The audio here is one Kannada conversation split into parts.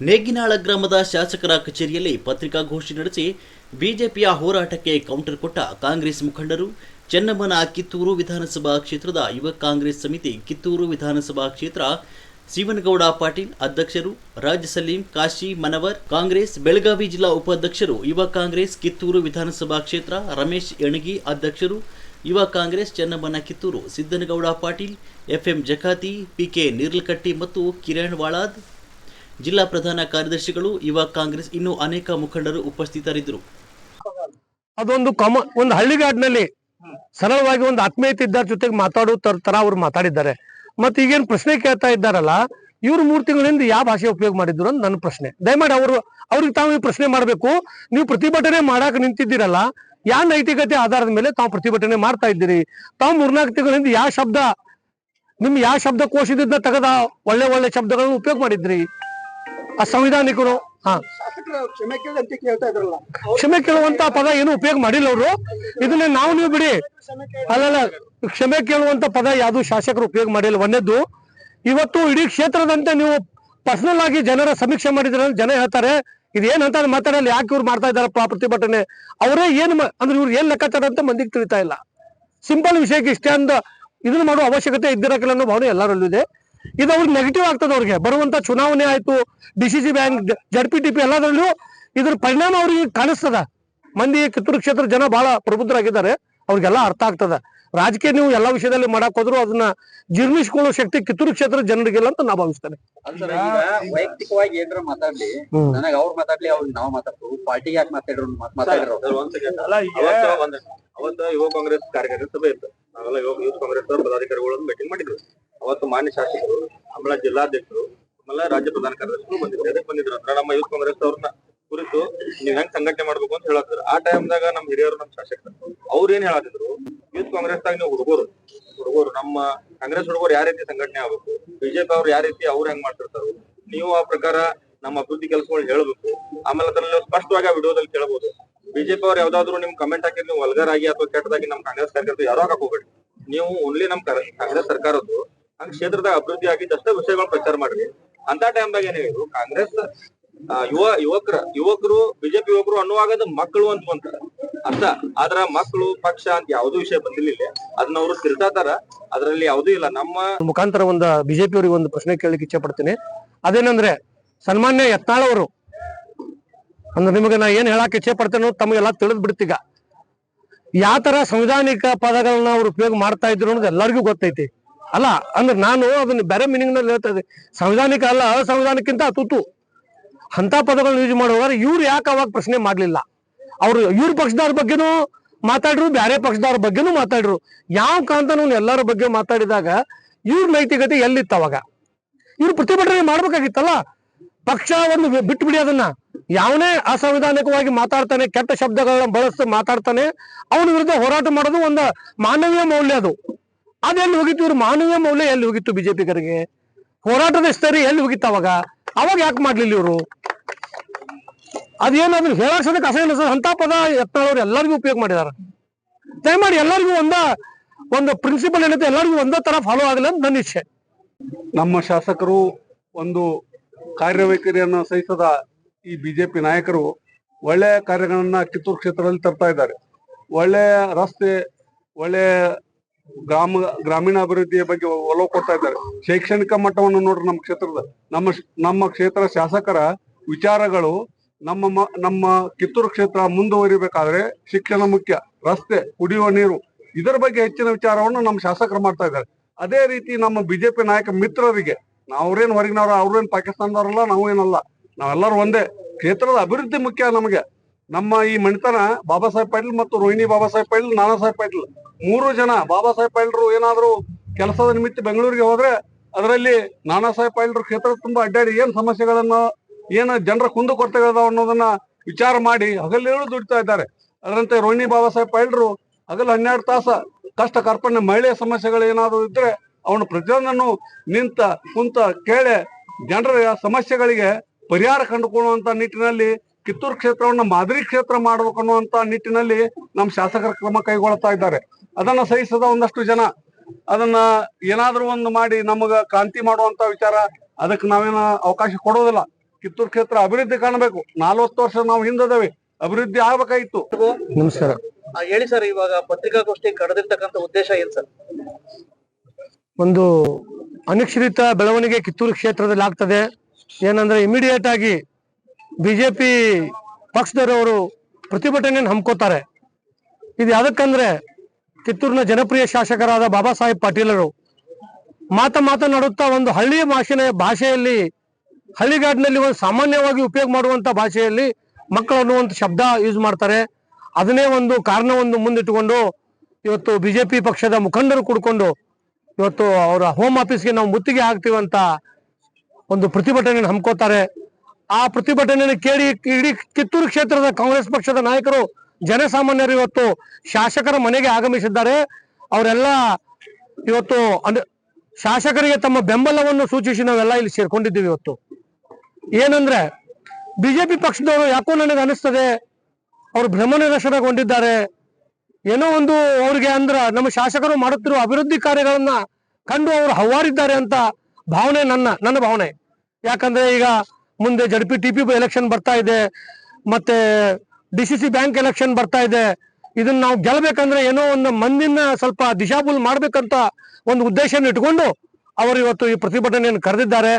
ನೇಗಿನಾಳ ಗ್ರಾಮದ ಶಾಸಕರ ಕಚೇರಿಯಲ್ಲಿ ಪತ್ರಿಕಾಗೋಷ್ಠಿ ನಡೆಸಿ ಬಿಜೆಪಿಯ ಹೋರಾಟಕ್ಕೆ ಕೌಂಟರ್ ಕೊಟ್ಟ ಕಾಂಗ್ರೆಸ್ ಮುಖಂಡರು ಚೆನ್ನಮ್ಮನ ಕಿತ್ತೂರು ವಿಧಾನಸಭಾ ಕ್ಷೇತ್ರದ ಯುವ ಕಾಂಗ್ರೆಸ್ ಸಮಿತಿ ಕಿತ್ತೂರು ವಿಧಾನಸಭಾ ಕ್ಷೇತ್ರ ಶಿವನಗೌಡ ಪಾಟೀಲ್ ಅಧ್ಯಕ್ಷರು ರಾಜ್ ಸಲೀಂ, ಕಾಶಿ ಮನವರ್, ಕಾಂಗ್ರೆಸ್, ಬೆಳಗಾವಿ ಜಿಲ್ಲಾ ಉಪಾಧ್ಯಕ್ಷರು, ಯುವ ಕಾಂಗ್ರೆಸ್, ಕಿತ್ತೂರು ವಿಧಾನಸಭಾ ಕ್ಷೇತ್ರ ರಮೇಶ್ ಎಣಗಿ ಅಧ್ಯಕ್ಷರು, ಯುವ ಕಾಂಗ್ರೆಸ್, ಚೆನ್ನಮ್ಮನ ಕಿತ್ತೂರು ಸಿದ್ದನಗೌಡ ಪಾಟೀಲ್, ಎಫ್ಎಂ ಜಕಾತಿ, ಪಿಕೆ ನಿರ್ಲಕಟ್ಟಿ ಮತ್ತು ಕಿರಣ್ ವಾಳಾದ್ ಜಿಲ್ಲಾ ಪ್ರಧಾನ ಕಾರ್ಯದರ್ಶಿಗಳು, ಯುವ ಕಾಂಗ್ರೆಸ್ ಇನ್ನೂ ಅನೇಕ ಮುಖಂಡರು ಉಪಸ್ಥಿತರಿದ್ದರು. ಅದೊಂದು ಕಮ, ಒಂದು ಹಳ್ಳಿಗಾಡಿನಲ್ಲಿ ಸರಳವಾಗಿ ಒಂದು ಆತ್ಮೀಯತೆ ಇದ್ದಾರ ಜೊತೆಗೆ ಮಾತಾಡೋ ತರ ಅವ್ರು ಮಾತಾಡಿದ್ದಾರೆ. ಮತ್ತೆ ಈಗೇನು ಪ್ರಶ್ನೆ ಕೇಳ್ತಾ ಇದ್ದಾರಲ್ಲ, ಇವ್ರು ಮೂರ್ ತಿಂಗಳಿಂದ ಯಾವ ಭಾಷೆ ಉಪಯೋಗ ಮಾಡಿದ್ರು ಅಂತ ನನ್ನ ಪ್ರಶ್ನೆ. ದಯಮಾಡಿ ಅವರು, ಅವ್ರಿಗೆ ತಾವು ಪ್ರಶ್ನೆ ಮಾಡಬೇಕು. ನೀವು ಪ್ರತಿಭಟನೆ ಮಾಡಾಕ ನಿಂತಿದ್ದೀರಲ್ಲ ಯಾವ ನೈತಿಕತೆ ಆಧಾರದ ಮೇಲೆ ತಾವು ಪ್ರತಿಭಟನೆ ಮಾಡ್ತಾ ಇದ್ದೀರಿ? ತಾವು ಮೂರ್ನಾಲ್ಕು ತಿಂಗಳಿಂದ ಯಾವ ಶಬ್ದ, ನಿಮ್ ಯಾವ ಶಬ್ದ ಕೋಶದಿಂದ ತೆಗೆದ ಒಳ್ಳೆ ಒಳ್ಳೆ ಶಬ್ದಗಳನ್ನು ಉಪಯೋಗ ಮಾಡಿದ್ರಿ? ಆ ಸಂವಿಧಾನಿಕರು, ಹಾ. ಕ್ಷಮೆ ಕೇಳುವಂತ ಪದ ಏನು ಉಪಯೋಗ ಮಾಡಿಲ್ಲ ಅವರು. ಇದನ್ನ ನಾವು ನೀವು ಬಿಡಿ. ಅಲ್ಲಲ್ಲ, ಕ್ಷಮೆ ಕೇಳುವಂತ ಪದ ಯಾವ್ದು ಶಾಸಕರು ಉಪಯೋಗ ಮಾಡಿಲ್ಲ. ಒಂದೇದ್ದು, ಇವತ್ತು ಇಡೀ ಕ್ಷೇತ್ರದಂತೆ ನೀವು ಪರ್ಸನಲ್ ಆಗಿ ಜನರ ಸಮೀಕ್ಷೆ ಮಾಡಿದ್ರೆ ಜನ ಹೇಳ್ತಾರೆ ಅಂತ ಮಾತಾಡಲ್ಲ, ಯಾಕೆ ಇವ್ರು ಮಾಡ್ತಾ ಇದಾರಪ್ಪ ಪ್ರತಿಭಟನೆ. ಅವರೇ ಏನ್ ಅಂದ್ರೆ ಇವ್ರು ಏನ್ ಲೆಕ್ಕಾಚಾರ ಅಂತ ಮಂದಿಗೆ ತಿಳಿತಾ ಇಲ್ಲ. ಸಿಂಪಲ್ ವಿಷಯಕ್ಕೆ ಇಷ್ಟೇ ಅಂದ ಇದನ್ನ ಮಾಡೋ ಅವಶ್ಯಕತೆ ಇದ್ದಿರಕಿಲ್ಲ ಅನ್ನೋ ಭಾವನೆ ಎಲ್ಲರಲ್ಲೂ ಇದೆ. ಇದು ಅವ್ರಿಗೆ ನೆಗೆಟಿವ್ ಆಗ್ತದೆ ಅವ್ರಿಗೆ. ಬರುವಂತ ಚುನಾವಣೆ ಆಯ್ತು D C C bank Z P T P ಎಲ್ಲದರಲ್ಲೂ ಇದ್ರ ಪರಿಣಾಮ ಅವ್ರಿಗೆ ಕಾಣಿಸ್ತದ. ಮಂದಿ ಕಿತ್ತೂರು ಕ್ಷೇತ್ರ ಜನ ಬಹಳ ಪ್ರಬುದ್ಧರಾಗಿದ್ದಾರೆ. ಅವ್ರಿಗೆಲ್ಲ ಅರ್ಥ ಆಗ್ತದ. ರಾಜಕೀಯ ನೀವು ಎಲ್ಲಾ ವಿಷಯದಲ್ಲಿ ಮಾಡಕ್ ಹೋದ್ರು ಅದನ್ನ ಜೀರ್ಣಿಸ್ಕೊಳ್ಳೋ ಶಕ್ತಿ ಕಿತ್ತೂರು ಕ್ಷೇತ್ರ ಜನರಿಗಿಲ್ಲ ಅಂತ ನಾ ಭಾವಿಸ್ತೇನೆ. ಅಂದ್ರ ಈಗ ವೈಯಕ್ತಿಕವಾಗಿ ಏನ್ರ ಮಾತಾಡ್ಲಿ. ನನಗೆ ಅವ್ರ ಮಾತಾಡ್ಲಿ ಅವ್ರಿಗೆ ನಾವು ಮಾತಾಡ್ತೀವಿ. ಪಾರ್ಟಿಗೆ ಯಾಕೆ ಮಾತಾಡ್ರು ಮಾತ್- ಮಾತಾಡಿರೋ. ಅವತ್ತ ಯುವ ಕಾಂಗ್ರೆಸ್ ಕಾರ್ಯಕರ್ತರ ಸಭೆ ಇತ್ತು. ನಾವೆಲ್ಲ ಯುವ ಯೂತ್ ಕಾಂಗ್ರೆಸ್ ಪದಾಧಿಕಾರಿಗಳು ಮೀಟಿಂಗ್ ಮಾಡಿದ್ರು ಅವತ್ತು ಮಾನ್ಯ ಶಾಸಕರು ಆಮೇಲೆ ಜಿಲ್ಲಾಧ್ಯಕ್ಷರು ಆಮೇಲೆ ರಾಜ್ಯ ಪ್ರಧಾನ ಕಾರ್ಯದರ್ಶಿಗಳು ಬಂದಿದ್ರು ಎದಕ್ಕೆ ಬಂದಿದ್ರು ಅಂದ್ರೆ ನಮ್ಮ ಯೂತ್ ಕಾಂಗ್ರೆಸ್ ಅವ್ರನ್ನ ಕುರಿತು ನೀವ್ ಹೆಂಗ್ ಸಂಘಟನೆ ಮಾಡ್ಬೇಕು ಅಂತ ಹೇಳತ್ತಿದ್ರು. ಆ ಟೈಮ್ದಾಗ ನಮ್ಮ ಹಿರಿಯರು ನಮ್ ಶಾಸಕರು, ಅವ್ರ ಏನ್ ಹೇಳತ್ತಿದ್ರು? ಯೂತ್ ಕಾಂಗ್ರೆಸ್ ದಾಗ ನೀವು ಹುಡುಗರು. ಹುಡುಗರು. ನಮ್ಮ ಕಾಂಗ್ರೆಸ್ ಹುಡುಗರು ಯಾವ ರೀತಿ ಸಂಘಟನೆ ಆಗ್ಬೇಕು? ಬಿಜೆಪಿ ಅವ್ರು ಯಾವ ರೀತಿ ಅವ್ರು ಹೆಂಗ್ ಮಾಡ್ತಿರ್ತಾರೋ? ನೀವು ಆ ಪ್ರಕಾರ ನಮ್ಮ ಅಭಿವೃದ್ಧಿ ಕೆಲಸಗಳು ಹೇಳ್ಬೇಕು. ಆಮೇಲೆ ಅದ್ರಲ್ಲಿ ಸ್ಪಷ್ಟವಾಗಿ ಆ ವಿಡಿಯೋದಲ್ಲಿ ಕೇಳಬಹುದು ಬಿಜೆಪಿ ಅವ್ರು ಯಾವ್ದಾದ್ರು ನಿಮ್ ಕಮೆಂಟ್ ಹಾಕಿದ್ರೆ ನೀವು ವಲ್ಗರ್ ಆಗಿ ಅಥವಾ ಕೆಟ್ಟದಾಗಿ ನಮ್ ಕಾಂಗ್ರೆಸ್ ಕಾರ್ಯಕರ್ತರು ಯಾರೋ ಹಾಕಕ್ ಹೋಗ್ಬೇಡಿ. ನೀವು ಓನ್ಲಿ ನಮ್ ಕಾಂಗ್ರೆಸ್ ಸರ್ಕಾರದ್ದು ಹಂಗ ಕ್ಷೇತ್ರದಾಗ ಅಭಿವೃದ್ಧಿ ಆಗಿದ್ದಷ್ಟೇ ವಿಷಯಗಳು ಪ್ರಚಾರ ಮಾಡ್ರಿ ಅಂತ ಟೈಮ್ದಾಗ ಏನೇ ಕಾಂಗ್ರೆಸ್ ಯುವ, ಯುವಕರ, ಯುವಕರು, ಬಿಜೆಪಿ ಯುವಕರು ಅನ್ನುವಾಗದ ಮಕ್ಕಳು ಅಂತ ಬಂತ ಅರ್ಥ? ಆದ್ರ ಮಕ್ಕಳು, ಪಕ್ಷ ಅಂತ ಯಾವ್ದು ವಿಷಯ ಬಂದಿರ್ಲಿಲ್ಲ. ಅದನ್ನ ಅವರು ತಿರ್ತಾತಾರ. ಅದ್ರಲ್ಲಿ ಯಾವ್ದೂ ಇಲ್ಲ. ನಮ್ಮ ಮುಖಾಂತರ ಒಂದು ಬಿಜೆಪಿ ಅವರಿಗೆ ಒಂದು ಪ್ರಶ್ನೆ ಕೇಳಲಿಕ್ಕೆ ಇಚ್ಛೆ ಪಡ್ತೀನಿ. ಅದೇನಂದ್ರೆ, ಸನ್ಮಾನ್ಯ ಯತ್ನಾಳ್ ಅವರು, ಅಂದ್ರೆ ನಿಮಗೆ ನಾ ಏನ್ ಹೇಳಕ್ ಇಚ್ಛೆ ಪಡ್ತೇನೋ ತಮಗೆಲ್ಲ ತಿಳಿದ್ ಬಿಡ್ತೀಗ. ಯಾವ ತರ ಸಂವಿಧಾನಿಕ ಪದಗಳನ್ನ ಅವ್ರು ಉಪಯೋಗ ಮಾಡ್ತಾ ಇದ್ರು ಅನ್ನೋದು ಎಲ್ಲರಿಗೂ ಗೊತ್ತೈತಿ. ಅಲ್ಲ, ಅಂದ್ರೆ ನಾನು ಅದನ್ನ ಬೇರೆ ಮೀನಿಂಗ್ನಲ್ಲಿ ಹೇಳ್ತಾ ಇದ್ದೆ. ಸಂವಿಧಾನಿಕ ಅಲ್ಲ, ಅಸಂವಿಧಾನಕ್ಕಿಂತ ತುತ್ತು. ಅಂತ ಪದಗಳನ್ನ ಯೂಸ್ ಮಾಡುವಾಗ ಇವ್ರು ಯಾಕೆ ಅವಾಗ ಪ್ರಶ್ನೆ ಮಾಡ್ಲಿಲ್ಲ? ಅವ್ರು, ಇವ್ರ ಪಕ್ಷದವ್ರ ಬಗ್ಗೆನೂ ಮಾತಾಡ್ರು ಬೇರೆ ಪಕ್ಷದವ್ರ ಬಗ್ಗೆನೂ ಮಾತಾಡ್ರು. ಯಾವ ಕಾಂತನೂ ಎಲ್ಲರ ಬಗ್ಗೆ ಮಾತಾಡಿದಾಗ ಇವ್ರ ನೈತಿಕತೆ ಎಲ್ಲಿತ್ತು ಅವಾಗ? ಇವ್ರು ಪ್ರತಿಭಟನೆ ಮಾಡ್ಬೇಕಾಗಿತ್ತಲ್ಲ? ಪಕ್ಷ ಒಂದು ಬಿಟ್ಟು ಬಿಡಿ ಅದನ್ನ. ಯಾವನೇ ಅಸಂವಿಧಾನಿಕವಾಗಿ ಮಾತಾಡ್ತಾನೆ, ಕೆಟ್ಟ ಶಬ್ದಗಳನ್ನ ಬಳಸಿ ಮಾತಾಡ್ತಾನೆ, ಅವನ ವಿರುದ್ಧ ಹೋರಾಟ ಮಾಡೋದು ಒಂದು ಮಾನವೀಯ ಮೌಲ್ಯ ಅದು. ಅದೆಲ್ಲಿ ಹೋಗಿತ್ತು? ಇವ್ರ ಮಾನವೀಯ ಮೌಲ್ಯ ಎಲ್ಲಿ ಹೋಗಿತ್ತು ಬಿಜೆಪಿಗರಿಗೆ ಹೋರಾಟದ ಸ್ತರಿ ಎಲ್ಲಿ ಹೋಗಿತ್ತು ಅವಾಗ? ಅವಾಗ ಯಾಕೆ ಮಾಡ್ಲಿಲ್ಲ ಇವರು? ಅದೇನು ಅದನ್ನ ಹೇಳಕ್ಸೋದಕ್ಕೆ ಅಸಹ್ಯ ಸರ್. ಅಂತ ಪದ ಎತ್ತಾಳವ್ರು ಎಲ್ಲರಿಗೂ ಉಪಯೋಗ ಮಾಡಿದಾರ. ದಯಮಾಡಿ ಎಲ್ಲರಿಗೂ ಒಂದ, ಒಂದು ಪ್ರಿನ್ಸಿಪಲ್ ಏನೈತೆ ಎಲ್ಲರಿಗೂ ಒಂದೇ ತರ ಫಾಲೋ ಆಗಲಿ ಅಂತ ನನ್ನ ಇಚ್ಛೆ. ನಮ್ಮ ಶಾಸಕರು ಒಂದು ಕಾರ್ಯವೈಖರಿಯನ್ನು ಸಹಿಸದ ಈ ಬಿಜೆಪಿ ನಾಯಕರು ಒಳ್ಳೆಯ ಕಾರ್ಯಗಳನ್ನ ಕಿತ್ತೂರು ಕ್ಷೇತ್ರದಲ್ಲಿ ತರ್ತಾ ಇದ್ದಾರೆ. ಒಳ್ಳೆಯ ರಸ್ತೆ, ಒಳ್ಳೆಯ ಗ್ರಾಮ ಗ್ರಾಮೀಣ ಅಭಿವೃದ್ಧಿಯ ಬಗ್ಗೆ ಒಲವು ಕೊಡ್ತಾ ಇದ್ದಾರೆ. ಶೈಕ್ಷಣಿಕ ಮಟ್ಟವನ್ನು ನೋಡ್ರಿ ನಮ್ಮ ಕ್ಷೇತ್ರದ, ನಮ್ಮ ನಮ್ಮ ಕ್ಷೇತ್ರ ಶಾಸಕರ ವಿಚಾರಗಳು ನಮ್ಮ ನಮ್ಮ ಕಿತ್ತೂರು ಕ್ಷೇತ್ರ ಮುಂದುವರಿಬೇಕಾದ್ರೆ ಶಿಕ್ಷಣ ಮುಖ್ಯ, ರಸ್ತೆ, ಕುಡಿಯುವ ನೀರು, ಇದರ ಬಗ್ಗೆ ಹೆಚ್ಚಿನ ವಿಚಾರವನ್ನು ನಮ್ಮ ಶಾಸಕರು ಮಾಡ್ತಾ ಇದ್ದಾರೆ. ಅದೇ ರೀತಿ ನಮ್ಮ ಬಿಜೆಪಿ ನಾಯಕ ಮಿತ್ರರಿಗೆ, ನಾವ್ರೇನ್ ಹೊರಗಿನವ್ರ, ಅವ್ರೇನ್ ಪಾಕಿಸ್ತಾನದವ್ರಲ್ಲ ನಾವು ಏನಲ್ಲ ನಾವೆಲ್ಲರೂ ಒಂದೇ. ಕ್ಷೇತ್ರದ ಅಭಿವೃದ್ಧಿ ಮುಖ್ಯ ನಮಗೆ. ನಮ್ಮ ಈ ಮಣಿತನ ಬಾಬಾ ಸಾಹೇಬ್ ಪಾಟೀಲ್ ಮತ್ತು ರೋಹಿಣಿ ಬಾಬಾ ಸಾಹೇಬ್ ಪಾಟೀಲ್, ನಾನಾ ಸಾಹೇಬ್ ಪಾಟೀಲ್. ಮೂರು ಜನ ಬಾಬಾ ಸಾಹೇಬ್ ಪಾಟೀಲ್ರು ಏನಾದ್ರು ಕೆಲಸದ ನಿಮಿತ್ತ ಬೆಂಗಳೂರಿಗೆ ಹೋದ್ರೆ ಅದರಲ್ಲಿ ನಾನಾ ಸಾಹೇಬ್ ಪಾಟೀಲ್ರು ಕ್ಷೇತ್ರ ತುಂಬಾ ಅಡ್ಡಾಡಿ ಏನ್ ಸಮಸ್ಯೆಗಳನ್ನು, ಏನು ಜನರ ಕುಂದು ಕೊರತೆಗಳದಾವ ಅನ್ನೋದನ್ನ ವಿಚಾರ ಮಾಡಿ ಹಗಲಿರುಳು ದುಡಿತಾ ಇದ್ದಾರೆ. ಅದರಂತೆ ರೋಹಿಣಿ ಬಾಬಾ ಸಾಹೇಬ್ ಪಾಟೀಲ್ರು ಹಗಲು ಹನ್ನೆರಡು ತಾಸ ಕಷ್ಟ ಕಾರ್ಪಣ್ಯ ಮಹಿಳೆಯ ಸಮಸ್ಯೆಗಳು ಏನಾದ್ರು ಇದ್ರೆ ಅವನು ಪ್ರತಿಯೊಂದನ್ನು ನಿಂತ ಕುಂತ ಕೇಳೆ ಜನರ ಸಮಸ್ಯೆಗಳಿಗೆ ಪರಿಹಾರ ಕಂಡುಕೊಳ್ಳುವಂತ ನಿಟ್ಟಿನಲ್ಲಿ ಕಿತ್ತೂರು ಕ್ಷೇತ್ರವನ್ನು ಮಾದರಿ ಕ್ಷೇತ್ರ ಮಾಡಬೇಕು ಅನ್ನುವಂತ ನಿಟ್ಟಿನಲ್ಲಿ ನಮ್ಮ ಶಾಸಕರ ಕ್ರಮ ಕೈಗೊಳ್ತಾ ಇದ್ದಾರೆ. ಅದನ್ನ ಸಹಿಸದ ಒಂದಷ್ಟು ಜನ. ಅದನ್ನ ಏನಾದ್ರೂ ಒಂದು ಮಾಡಿ ನಮಗ ಕ್ರಾಂತಿ ಮಾಡುವಂತ ವಿಚಾರ ಅದಕ್ಕೆ ನಾವೇನ ಅವಕಾಶ ಕೊಡೋದಿಲ್ಲ. ಕಿತ್ತೂರು ಕ್ಷೇತ್ರ ಅಭಿವೃದ್ಧಿ ಕಾಣಬೇಕು. ನಾಲ್ವತ್ತು ವರ್ಷ ನಾವು ಹಿಂದದೇವೆ. ಅಭಿವೃದ್ಧಿ ಆಗ್ಬೇಕಾಗಿತ್ತು. ನಮಸ್ಕಾರ. ಆ, ಹೇಳಿ ಸರ್ ಇವಾಗ ಪತ್ರಿಕಾಗೋಷ್ಠಿ ಕರೆದಿರ್ತಕ್ಕಂಥ ಉದ್ದೇಶ ಏನ್ ಸರ್? ಒಂದು ಅನಿಶ್ಚಿತ ಬೆಳವಣಿಗೆ ಕಿತ್ತೂರು ಕ್ಷೇತ್ರದಲ್ಲಿ ಆಗ್ತದೆ. ಏನಂದ್ರೆ ಇಮಿಡಿಯೇಟ್ ಆಗಿ ಬಿಜೆಪಿ ಪಕ್ಷದವರು ಪ್ರತಿಭಟನೆಯನ್ನು ಹಮ್ಕೋತಾರೆ. ಇದು ಯಾವ್ದಕ್ಕಂದ್ರೆ ಕಿತ್ತೂರಿನ ಜನಪ್ರಿಯ ಶಾಸಕರಾದ ಬಾಬಾ ಸಾಹೇಬ್ ಪಾಟೀಲರು ಮಾತ ಮಾತನಾಡುತ್ತಾ ಒಂದು ಹಳ್ಳಿಯ ಭಾಷೆನ, ಭಾಷೆಯಲ್ಲಿ ಹಳ್ಳಿಗಾಡಿನಲ್ಲಿ ಒಂದು ಸಾಮಾನ್ಯವಾಗಿ ಉಪಯೋಗ ಮಾಡುವಂತ ಭಾಷೆಯಲ್ಲಿ ಮಕ್ಕಳು ಅನ್ನುವಂಥ ಶಬ್ದ ಯೂಸ್ ಮಾಡ್ತಾರೆ. ಅದನ್ನೇ ಒಂದು ಕಾರಣವನ್ನು ಮುಂದಿಟ್ಟುಕೊಂಡು ಇವತ್ತು ಬಿಜೆಪಿ ಪಕ್ಷದ ಮುಖಂಡರು ಕೂಡ್ಕೊಂಡು ಇವತ್ತು ಅವರ ಹೋಮ್ ಆಫೀಸ್ಗೆ ನಾವು ಮುತ್ತಿಗೆ ಹಾಕ್ತೀವಂತ ಒಂದು ಪ್ರತಿಭಟನೆಯನ್ನು ಹಮ್ಕೋತಾರೆ ಆ ಪ್ರತಿಭಟನೆಯನ್ನು ಕೇಳಿ ಇಡೀ ಕಿತ್ತೂರು ಕ್ಷೇತ್ರದ ಕಾಂಗ್ರೆಸ್ ಪಕ್ಷದ ನಾಯಕರು ಜನಸಾಮಾನ್ಯರು ಇವತ್ತು ಶಾಸಕರ ಮನೆಗೆ ಆಗಮಿಸಿದ್ದಾರೆ. ಅವರೆಲ್ಲ ಇವತ್ತು ಅಂದ್ರೆ ಶಾಸಕರಿಗೆ ತಮ್ಮ ಬೆಂಬಲವನ್ನು ಸೂಚಿಸಿ ನಾವೆಲ್ಲ ಇಲ್ಲಿ ಸೇರ್ಕೊಂಡಿದ್ದೀವಿ ಇವತ್ತು. ಏನಂದ್ರೆ ಬಿಜೆಪಿ ಪಕ್ಷದವರು ಯಾಕೋ ನನಗೆ ಅನಿಸ್ತದೆ, ಅವರು ನಿರ್ದರ್ಶನಗೊಂಡಿದ್ದಾರೆ ಏನೋ ಒಂದು ಅವ್ರಿಗೆ ಅಂದ್ರ ನಮ್ಮ ಶಾಸಕರು ಮಾಡುತ್ತಿರುವ ಅಭಿವೃದ್ಧಿ ಕಾರ್ಯಗಳನ್ನ ಕಂಡು ಅವರು ಹವ್ವಾರಿದ್ದಾರೆ ಅಂತ ಭಾವನೆ ನನ್ನ ನನ್ನ ಭಾವನೆ. ಯಾಕಂದ್ರೆ ಈಗ ಮುಂದೆ ಜಡ್ಪಿ ಟಿಪಿ ಎಲೆಕ್ಷನ್ ಬರ್ತಾ ಇದೆ. ಮತ್ತೆ D C C bank election ಬರ್ತಾ ಇದೆ. ಇದನ್ನ ನಾವು ಗೆಲ್ಬೇಕಂದ್ರೆ ಏನೋ ಒಂದು ಮಂದಿನ ಸ್ವಲ್ಪ ದಿಶಾಬುಲ್ ಮಾಡ್ಬೇಕಂತ ಒಂದು ಉದ್ದೇಶನ ಇಟ್ಕೊಂಡು ಅವರು ಇವತ್ತು ಈ ಪ್ರತಿಭಟನೆಯನ್ನು ಕರೆದಿದ್ದಾರೆ.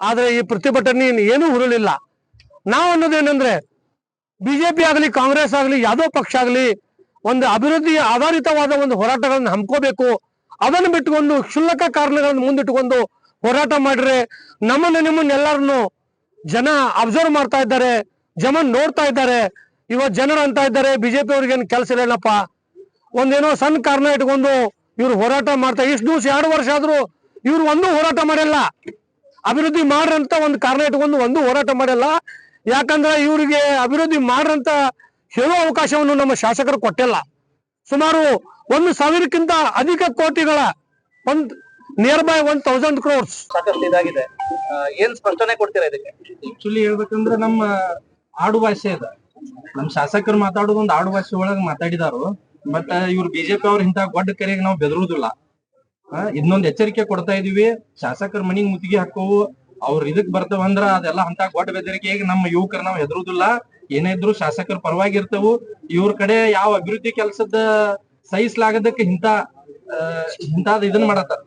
ಆದ್ರೆ ಈ ಪ್ರತಿಭಟನೆ ಏನೂ ಹುರುಳಿಲ್ಲ. ನಾವು ಅನ್ನೋದೇನಂದ್ರೆ ಬಿಜೆಪಿ ಆಗಲಿ, ಕಾಂಗ್ರೆಸ್ ಆಗಲಿ, ಯಾವುದೋ ಪಕ್ಷ ಆಗಲಿ ಒಂದು ಅಭಿವೃದ್ಧಿ ಆಧಾರಿತವಾದ ಒಂದು ಹೋರಾಟಗಳನ್ನು ಹಮ್ಕೋಬೇಕು. ಅದನ್ನು ಬಿಟ್ಟುಕೊಂಡು ಕ್ಷುಲ್ಲಕ ಕಾರಣಗಳನ್ನು ಮುಂದಿಟ್ಟುಕೊಂಡು ಹೋರಾಟ ಮಾಡಿದ್ರೆ ನಮ್ಮನ್ನು ನಿಮ್ಮನ್ನ ಎಲ್ಲರನ್ನು ಜನ ಅಬ್ಸರ್ವ್ ಮಾಡ್ತಾ ಇದ್ದಾರೆ, ಜಮನ್ ನೋಡ್ತಾ ಇದ್ದಾರೆ. ಇವತ್ತು ಜನರು ಅಂತ ಇದ್ದಾರೆ ಬಿಜೆಪಿ ಅವ್ರಿಗೆ ಏನು ಕೆಲಸ ಇಲ್ಲಪ್ಪ. ಒಂದೇನೋ ಸಣ್ಣ ಕಾರಣ ಇಟ್ಕೊಂಡು ಇವ್ರು ಹೋರಾಟ ಮಾಡ್ತಾ ಇಷ್ಟು ದಿವಸ ಎರಡು ವರ್ಷ ಆದ್ರೂ ಇವ್ರು ಒಂದೂ ಹೋರಾಟ ಮಾಡಿಲ್ಲ. ಅಭಿವೃದ್ಧಿ ಮಾಡ್ರಂತ ಒಂದು ಕಾರಣ ಇಟ್ಕೊಂಡು ಒಂದು ಹೋರಾಟ ಮಾಡಿಲ್ಲ. ಯಾಕಂದ್ರೆ ಇವರಿಗೆ ಅಭಿವೃದ್ಧಿ ಮಾಡ್ರಂತ ಹೇಳೋ ಅವಕಾಶವನ್ನು ನಮ್ಮ ಶಾಸಕರು ಕೊಟ್ಟಿಲ್ಲ. ಸುಮಾರು ಒಂದು ಸಾವಿರಕ್ಕಿಂತ ಅಧಿಕ ಕೋಟಿಗಳ ಒಂದ್ near by one thousand crores ಸಾಕಷ್ಟು ಇದಾಗಿದೆ. ಏನ್ ಸ್ಪಷ್ಟನೆ ಕೊಡ್ತೀರಾ ಇದಕ್ಕೆ? ಆಕ್ಚುಲಿ ಹೇಳ್ಬೇಕಂದ್ರೆ ನಮ್ಮ ಆಡು ಭಾಷೆ ಅದ. ನಮ್ ಶಾಸಕರು ಮಾತಾಡೋದು ಒಂದು ಆಡು ಭಾಷೆ ಒಳಗ ಮಾತಾಡಿದಾರು ಬಟ್ ಇವ್ರು ಬಿಜೆಪಿ ಅವ್ರ ಇಂತ ಗೊಡ್ಡ ಕರೆಗೆ ನಾವು ಬೆದರುದಿಲ್ಲ. ಇದನ್ನೊಂದ್ ಎಚ್ಚರಿಕೆ ಕೊಡ್ತಾ ಇದೀವಿ, ಶಾಸಕರ ಮನಿಗ್ ಮುತ್ತಿಗೆ ಹಾಕೋವು, ಅವ್ರ ಇದಕ್ ಬರ್ತಾವ ಅಂದ್ರ ಅದೆಲ್ಲ ಅಂತ ಗೊಡ್ಡ ಬೆದರಿಕೆಗೆ ನಮ್ಮ ಯುವಕರು ನಾವು ಹೆದರುದಿಲ್ಲ. ಏನೇ ಇದ್ರು ಶಾಸಕರ ಪರವಾಗಿ ಇರ್ತವು ಇವ್ರ ಕಡೆ ಯಾವ ಅಭಿವೃದ್ಧಿ ಕೆಲಸದ ಸಹಿಸ್ಲಾಗದಕ್ಕೆ ಇಂತ ಇಂತಾದ್ ಇದನ್ನ ಮಾಡತ್ತಾರ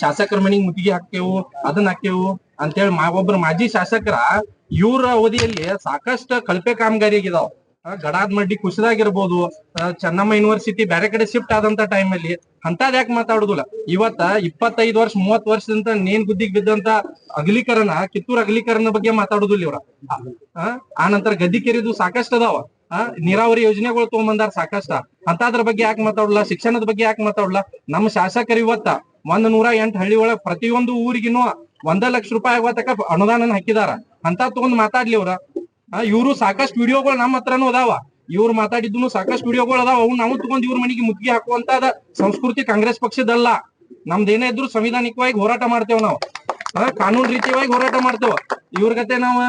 ಶಾಸಕರ ಮನಿಗ್ ಮುತ್ತಿಗೆ ಹಾಕ್ತೇವು ಅದನ್ನ ಹಾಕ್ತೇವು ಅಂತೇಳಿ ಒಬ್ಬರು ಮಾಜಿ ಶಾಸಕರ ಇವ್ರ ಅವಧಿಯಲ್ಲಿ ಸಾಕಷ್ಟು ಕಳಪೆ ಕಾಮಗಾರಿ ಆಗಿದಾವ್ ಗಡಾದ್ ಮಡ್ಡಿ ಕುಸಿದಾಗಿರ್ಬೋದು ಚೆನ್ನಮ್ಮ ಯೂನಿವರ್ಸಿಟಿ ಬೇರೆ ಕಡೆ ಶಿಫ್ಟ್ ಆದಂತ ಟೈಮಲ್ಲಿ ಅಂತದ್ ಯಾಕೆ ಮಾತಾಡುದಿಲ್ಲ. ಇವತ್ತ ಇಪ್ಪತ್ತೈದು ವರ್ಷ ಮೂವತ್ ವರ್ಷದಿಂದ ನೇನ್ ಗುದ್ದಿಗೆ ಬಿದ್ದಂತ ಅಗಲೀಕರಣ ಕಿತ್ತೂರ್ ಅಗಲೀಕರಣ ಬಗ್ಗೆ ಮಾತಾಡುದಿಲ್ಲ ಇವ್ರ. ಆ, ನಂತರ ಗದ್ದಿ ಕೆರಿದು ಸಾಕಷ್ಟು ಅದಾವ. ನೀರಾವರಿ ಯೋಜನೆಗಳು ತಗೊಂಬಂದಾರ ಸಾಕಷ್ಟ. ಅಂತಾದ್ರ ಬಗ್ಗೆ ಯಾಕೆ ಮಾತಾಡಲ್ಲ ಶಿಕ್ಷಣದ ಬಗ್ಗೆ ಯಾಕೆ ಮಾತಾಡಲ್ಲ? ನಮ್ಮ ಶಾಸಕರು ಇವತ್ತ ಒಂದ್ ನೂರ ಎಂಟು ಹಳ್ಳಿ ಒಳಗ್ ಪ್ರತಿಯೊಂದು ಊರಿಗಿನ್ನೂ ಒಂದ ಲಕ್ಷ ರೂಪಾಯಿ ಆಗುವತಕ ಅನುದಾನ ಹಾಕಿದಾರ. ಅಂತ ತಗೊಂಡ್ ಮಾತಾಡ್ಲಿ ಅವ್ರ. ಇವ್ರು ಸಾಕಷ್ಟು ವಿಡಿಯೋಗಳು ನಮ್ಮ ಹತ್ರನೂ ಅದಾವ. ಇವ್ರು ಮಾತಾಡಿದ್ದು ಸಾಕಷ್ಟು ವಿಡಿಯೋಗಳು ಅದಾವ. ಅವು ನಾವು ತಗೊಂಡ್ ಇವ್ರ ಮನೆಗೆ ಮುತ್ತಿಗೆ ಹಾಕುವಂತ ಸಂಸ್ಕೃತಿ ಕಾಂಗ್ರೆಸ್ ಪಕ್ಷದಲ್ಲ. ನಮ್ದೇನೇ ಇದ್ರು ಸಂವಿಧಾನಿಕವಾಗಿ ಹೋರಾಟ ಮಾಡ್ತೇವ್ ನಾವು. ಕಾನೂನು ರೀತಿಯಾಗಿ ಹೋರಾಟ ಮಾಡ್ತೇವ. ಇವ್ರ ಗತೆ ನಾವ್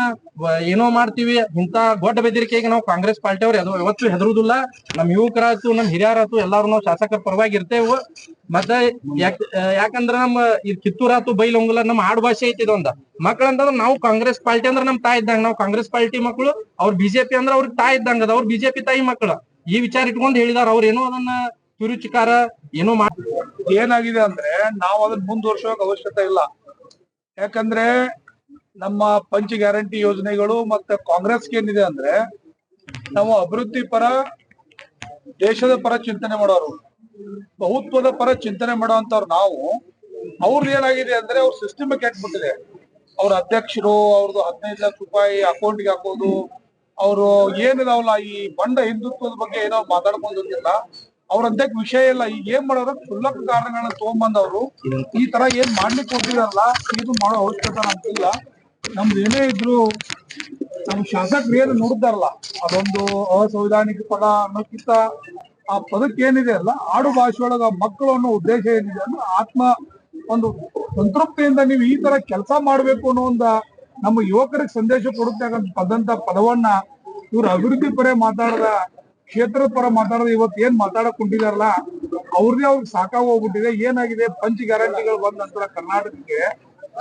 ಏನೋ ಮಾಡ್ತೀವಿ, ಇಂತ ದೊಡ್ಡ ಬೆದರಿಕೆಗೆ ನಾವು ಕಾಂಗ್ರೆಸ್ ಪಾರ್ಟಿ ಅವ್ರು ಯಾವ್ದು ಯಾವತ್ತೂ ಹೆದರುದಿಲ್ಲ. ನಮ್ ಯುವಕರಾಯ್ತು, ನಮ್ ಹಿರಿಯರಾತು ಎಲ್ಲಾರು ನಾವು ಶಾಸಕರ ಪರವಾಗಿ ಇರ್ತೇವ. ಮತ್ತೆ ಯಾಕಂದ್ರ ನಮ್ ಈ ಕಿತ್ತೂರಾತು ಬೈಲೊಂಗಲ ನಮ್ಮ ಆಡ್ ಭಾಷೆ ಐತಿ ಇದೊಂದ. ಮಕ್ಳ ಅಂತಂದ್ರ ನಾವು ಕಾಂಗ್ರೆಸ್ ಪಾರ್ಟಿ ಅಂದ್ರ ನಮ್ ತಾಯಿ ಇದ್ದಂಗ. ನಾವು ಕಾಂಗ್ರೆಸ್ ಪಾರ್ಟಿ ಮಕ್ಕಳು ಅವ್ರ ಬಿಜೆಪಿ ಅಂದ್ರ ಅವ್ರಿಗೆ ತಾಯಿ ಇದ್ದಂಗ ಅವ್ರ ಬಿಜೆಪಿ ತಾಯಿ ಮಕ್ಕಳು ಈ ವಿಚಾರ ಇಟ್ಕೊಂಡ್ ಹೇಳಿದಾರ, ಅವ್ರ ಏನೋ ಅದನ್ನ ಕಿರುಚಿಕಾರ ಏನೋ ಮಾಡ್ ಏನಾಗಿದೆ ಅಂದ್ರೆ ನಾವು ಅದನ್ನ ಮುಂದುವರ್ಸೋಕ್ ಅವಶ್ಯಕತೆ ಇಲ್ಲ. ಯಾಕಂದ್ರೆ ನಮ್ಮ ಪಂಚ ಗ್ಯಾರಂಟಿ ಯೋಜನೆಗಳು ಮತ್ತೆ ಕಾಂಗ್ರೆಸ್ ಏನಿದೆ ಅಂದ್ರೆ ನಾವು ಅಭಿವೃದ್ಧಿ ಪರ, ದೇಶದ ಪರ ಚಿಂತನೆ ಮಾಡೋರು. ಬಹುತ್ವದ ಪರ ಚಿಂತನೆ ಮಾಡೋಂಥವ್ರು ನಾವು. ಅವ್ರದ್ದು ಏನಾಗಿದೆ ಅಂದ್ರೆ ಅವ್ರ ಸಿಸ್ಟಮ್ ಕೆಟ್ಬಿಟ್ಟಿದೆ. ಅವ್ರ ಅಧ್ಯಕ್ಷರು ಅವ್ರದ್ದು ಹದಿನೈದು ಲಕ್ಷ ರೂಪಾಯಿ ಅಕೌಂಟ್ಗೆ ಹಾಕೋದು. ಅವರು ಏನಿದಾವಲ್ಲ ಈ ಬಂಡ ಹಿಂದುತ್ವದ ಬಗ್ಗೆ ಏನೋ ಮಾತಾಡ್ಕೊಂಡಿರ್ಲಿಲ್ಲ ಅವ್ರಂತಕ್ ವಿಷಯ ಇಲ್ಲ. ಈಗ ಏನ್ ಮಾಡೋರು? ಕ್ಷುಲ್ಲಕ ಕಾರಣಗಳನ್ನ ತಗೊಂಬಂದವ್ರು ಈ ತರ ಏನ್ ಮಾಡ್ಲಿಕ್ಕೆ ಕೊಟ್ಟಿರಲ್ಲ ಇದು ಮಾಡೋ ಅವಶ್ಯಕತೆ ನಮ್ಗಿಲ್ಲ ನಮ್ದು ಏನೇ ಇದ್ರು ನಮ್ ಶಾಸಕರು ಏನು ನುಡಿದಾರಲ್ಲ, ಅದೊಂದು ಅಸಂವಿಧಾನಿಕ ಪದ ಅನ್ನೋಕ್ಕಿಂತ ಆ ಪದಕ್ಕೆ ಏನಿದೆ ಅಲ್ಲ, ಆಡು ಭಾಷೆ ಒಳಗ ಮಕ್ಕಳು ಅನ್ನೋ ಉದ್ದೇಶ ಏನಿದೆ ಅಂದ್ರೆ ಆತ್ಮ ಒಂದು ಸಂತೃಪ್ತಿಯಿಂದ ನೀವು ಈ ತರ ಕೆಲಸ ಮಾಡ್ಬೇಕು ಅನ್ನೋ ಒಂದು ನಮ್ಮ ಯುವಕರಿಗೆ ಸಂದೇಶ ಕೊಡುತ್ತೆ. ಪದಂತ ಪದವನ್ನ ಇವ್ರ ಅಭಿವೃದ್ಧಿ ಪರೇ ಮಾತಾಡದ ಕ್ಷೇತ್ರದ ಪರ ಮಾತಾಡೋದು ಇವತ್ತು ಏನ್ ಮಾತಾಡಕ್ ಕುಂಟಿದಾರಲ್ಲ, ಅವ್ರದೇ ಅವ್ರಿಗೆ ಸಾಕಾಗ ಹೋಗ್ಬಿಟ್ಟಿದೆ, ಏನಾಗಿದೆ ಪಂಚ್ ಗ್ಯಾರಂಟಿಗಳು ಬಂದ ನಂತರ ಕರ್ನಾಟಕಕ್ಕೆ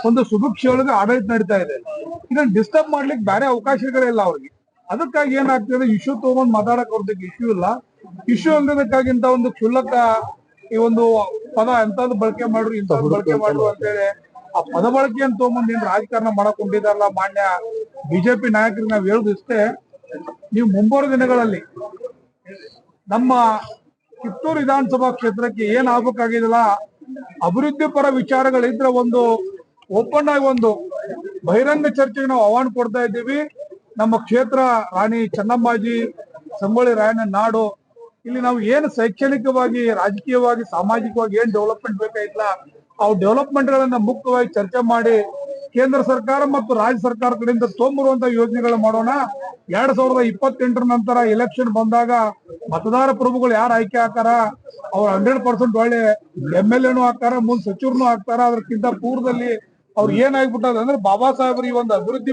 ಒಂದು ಸುಭಿಕ್ಷೆ ಒಳಗೆ ಆಡಳಿತ ನಡೀತಾ ಇದೆ. ಇದನ್ನ ಡಿಸ್ಟರ್ಬ್ ಮಾಡ್ಲಿಕ್ಕೆ ಬೇರೆ ಅವಕಾಶಗಳಿಲ್ಲ ಅವ್ರಿಗೆ. ಅದಕ್ಕಾಗಿ ಏನಾಗ್ತದೆ ಇಶ್ಯೂ ತಗೊಂಡ್ ಮಾತಾಡಕ್ ಅವ್ರದಕ್ಕೆ ಇಶ್ಯೂ ಇಲ್ಲ. ಇಶ್ಯೂ ಅಂದ್ರದಕ್ಕಾಗಿಂತ ಒಂದು ಕ್ಷುಲ್ಲಕ ಈ ಒಂದು ಪದ ಎಂತದ್ದು ಬಳಕೆ ಮಾಡ್ರು, ಇಂಥದ್ದು ಬಳಕೆ ಮಾಡ್ರು ಅಂತೇಳಿ ಆ ಪದ ಬಳಕೆಯನ್ನು ತಗೊಂಡ್ ಏನ್ ರಾಜಕಾರಣ ಮಾಡಕ್ ಹೊಂಟಿದಾರಲ್ಲ ಮಾನ್ಯ ಬಿಜೆಪಿ ನಾಯಕರಿಗೆ ನಾವ್ ಹೇಳುದು ಇಷ್ಟೇ, ನೀವು ಮುಂಬರುವ ದಿನಗಳಲ್ಲಿ ನಮ್ಮ ಕಿತ್ತೂರು ವಿಧಾನಸಭಾ ಕ್ಷೇತ್ರಕ್ಕೆ ಏನ್ ಆಗ್ಬೇಕಾಗಿದಿಲ್ಲ ಅಭಿವೃದ್ಧಿ ಪರ ವಿಚಾರಗಳಿದ್ರೆ ಒಂದು ಓಪನ್ ಆಗಿ ಒಂದು ಬಹಿರಂಗ ಚರ್ಚೆಗೆ ನಾವು ಆಹ್ವಾನ ಕೊಡ್ತಾ ಇದ್ದೀವಿ. ನಮ್ಮ ಕ್ಷೇತ್ರ ರಾಣಿ ಚೆನ್ನಮ್ಮಾಜಿ, ಸಂಗೊಳ್ಳಿ ರಾಯಣ್ಣ ನಾಡು, ಇಲ್ಲಿ ನಾವು ಏನು ಶೈಕ್ಷಣಿಕವಾಗಿ, ರಾಜಕೀಯವಾಗಿ, ಸಾಮಾಜಿಕವಾಗಿ ಏನ್ ಡೆವಲಪ್ಮೆಂಟ್ ಬೇಕಾಗಿಲ್ಲ ಅವು ಡೆವಲಪ್ಮೆಂಟ್ ಗಳನ್ನ ಮುಕ್ತವಾಗಿ ಚರ್ಚೆ ಮಾಡಿ ಕೇಂದ್ರ ಸರ್ಕಾರ ಮತ್ತು ರಾಜ್ಯ ಸರ್ಕಾರ ಕಡೆಯಿಂದ ತೊಂಬರುವಂತ ಯೋಜನೆಗಳು ಮಾಡೋಣ. ಎರಡ್ ಸಾವಿರದ ಇಪ್ಪತ್ತೆಂಟರ ನಂತರ ಎಲೆಕ್ಷನ್ ಬಂದಾಗ ಮತದಾರ ಪ್ರಭುಗಳು ಯಾರು ಆಯ್ಕೆ ಹಾಕಾರ ಅವ್ರು ಹಂಡ್ರೆಡ್ ಪರ್ಸೆಂಟ್ ಒಳ್ಳೆ ಎಂ ಎಲ್ ಎನು ಹಾಕ್ತಾರ ಮುಂದ್ ಸಚಿವರು ಹಾಕ್ತಾರ ಅದಕ್ಕಿಂತ ಪೂರ್ವದಲ್ಲಿ ಅವ್ರು ಏನಾಗ್ಬಿಟ್ಟದ ಅಂದ್ರೆ ಬಾಬಾ ಸಾಹೇಬ್ರ ಈ ಒಂದು ಅಭಿವೃದ್ಧಿ